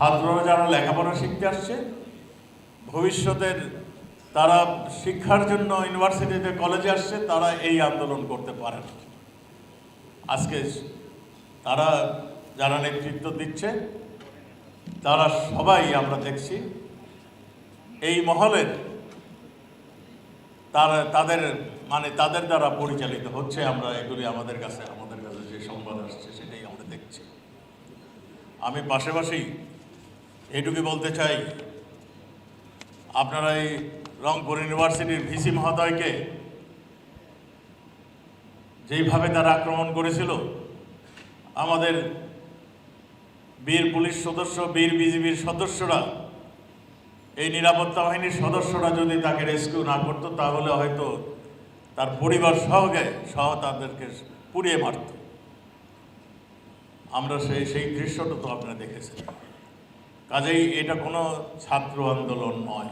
ছাত্ররা যারা লেখাপড়া শিখতে আসছে, ভবিষ্যতের তারা শিক্ষার জন্য ইউনিভার্সিটিতে কলেজে আসছে, তারা এই আন্দোলন করতে পারেন। আজকে তারা যারা নেতৃত্ব দিচ্ছে, তারা সবাই আমরা দেখছি, এই মহলের তারা, তাদের মানে তাদের দ্বারা পরিচালিত হচ্ছে আমরা এগুলি আমাদের কাছে আমাদের কাছে যে সংবাদ আসছে সেটাই আমরা দেখছি। আমি পাশাপাশি এইটুকু বলতে চাই, আপনারা এই রংপুর ইউনিভার্সিটির ভিসি মহোদয়কে যেইভাবে তারা আক্রমণ করেছিল, আমাদের বীর পুলিশ সদস্য, বীর বিজিবির সদস্যরা, এই নিরাপত্তা বাহিনীর সদস্যরা যদি তাকে রেস্কিউ না করতো, তাহলে হয়তো তার পরিবার সহগে সহ তাদেরকে পুড়িয়ে মারত। আমরা সেই সেই দৃশ্যটা তো আপনারা দেখেছেন। কাজেই এটা কোনো ছাত্র আন্দোলন নয়।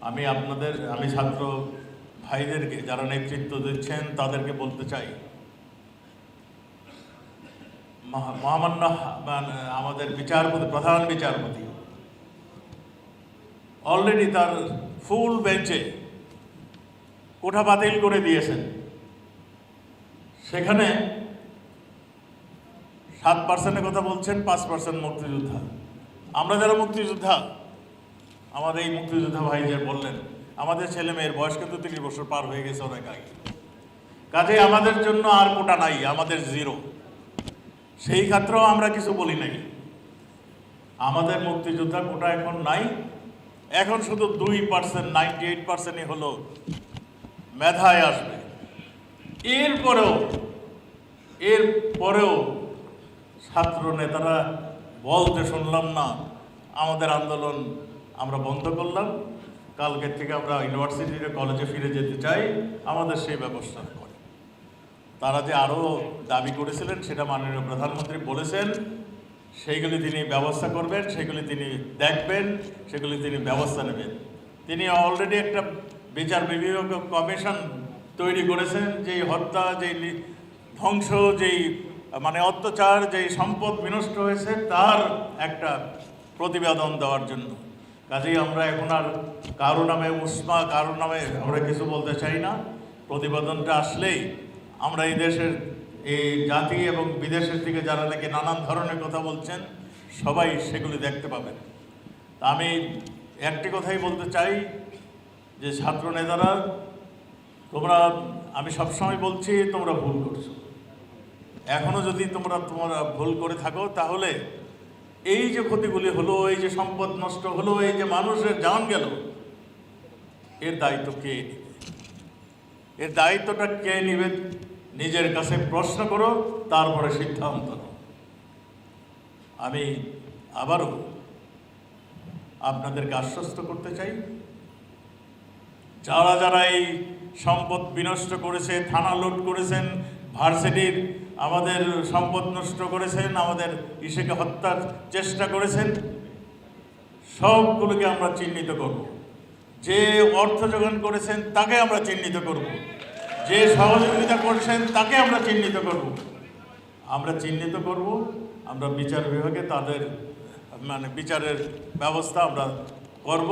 আমি আপনাদের, আমি ছাত্র ভাইদেরকে যারা নেতৃত্ব দিচ্ছেন তাদেরকে বলতে চাই। মহা- মহামান্য মানে আমাদের বিচারপতি, প্রধান বিচারপতি অলরেডি তার ফুল বেঞ্চে কোঠা বাতিল করে দিয়েছেন। সেখানে সাত পার্সেন্টের কথা বলছেন, পাঁচ পার্সেন্ট মুক্তিযোদ্ধা। আমরা যারা মুক্তিযোদ্ধা আমাদের এই মুক্তিযোদ্ধা ভাই যে বললেন, আমাদের ছেলে মেয়ের বয়স কিন্তু তিরিশ বছর পার হয়ে গেছে অনেক আগে। কাজে আমাদের জন্য আর কোটা নাই, আমাদের জিরো। সেই ক্ষেত্রেও আমরা কিছু বলি নাই। আমাদের মুক্তিযোদ্ধা কোটা এখন নাই। এখন শুধু দুই পার্সেন্ট, নাইনটি এইট পার্সেন্টই হলো মেধায় আসবে। এরপরেও এর পরেও ছাত্র নেতারা বলতে শুনলাম না, আমাদের আন্দোলন আমরা বন্ধ করলাম। কালকের থেকে আমরা ইউনিভার্সিটিতে কলেজে ফিরে যেতে চাই, আমাদের সেই ব্যবস্থা করে। তারা যে আরও দাবি করেছিলেন, সেটা মাননীয় প্রধানমন্ত্রী বলেছেন। সেইগুলি তিনি ব্যবস্থা করবেন সেগুলি তিনি দেখবেন, সেগুলি তিনি ব্যবস্থা নেবেন। তিনি অলরেডি একটা বিচার বিভাগ কমিশন তৈরি করেছেন, যেই হত্যা, যেই ধ্বংস, যেই মানে অত্যাচার, যেই সম্পদ বিনষ্ট হয়েছে, তার একটা প্রতিবেদন দেওয়ার জন্য। কাজেই আমরা এখন আর কারও নামে উষ্মা, কারও নামে আমরা কিছু বলতে চাই না। প্রতিবেদনটা আসলেই আমরা এই দেশের, এই জাতি এবং বিদেশের থেকে যারা নাকি নানান ধরনের কথা বলছেন, সবাই সেগুলি দেখতে পাবেন। আমি একটি কথাই বলতে চাই, যে ছাত্র নেতারা, তোমরা, আমি সবসময় বলছি, তোমরা ভুল করছ। এখনও যদি তোমরা তোমরা ভুল করে থাকো, তাহলে এই যে ক্ষতিগুলি হলো, এই যে সম্পদ নষ্ট হলো, এই যে মানুষের জান গেল, এর দায়িত্ব কে এর দায়িত্বটা কে নিবে? নিজের কাছে প্রশ্ন করো, তারপরে সিদ্ধান্ত আমি আবারও আপনাদেরকে আশ্বস্ত করতে চাই, যারা যারা এই সম্পদ বিনষ্ট করেছে, থানা লুট করেছেন, ভার্সিটির আমাদের সম্পদ নষ্ট করেছেন, আমাদের ইসেকে হত্যার চেষ্টা করেছেন। সবগুলোকে আমরা চিহ্নিত করব। যে অর্থ যোগান করেছেন, তাকে আমরা চিহ্নিত করব। যে সহযোগিতা করেছেন, তাকে আমরা চিহ্নিত করব। আমরা চিহ্নিত করব, আমরা বিচার বিভাগে তাদের মানে বিচারের ব্যবস্থা আমরা করব।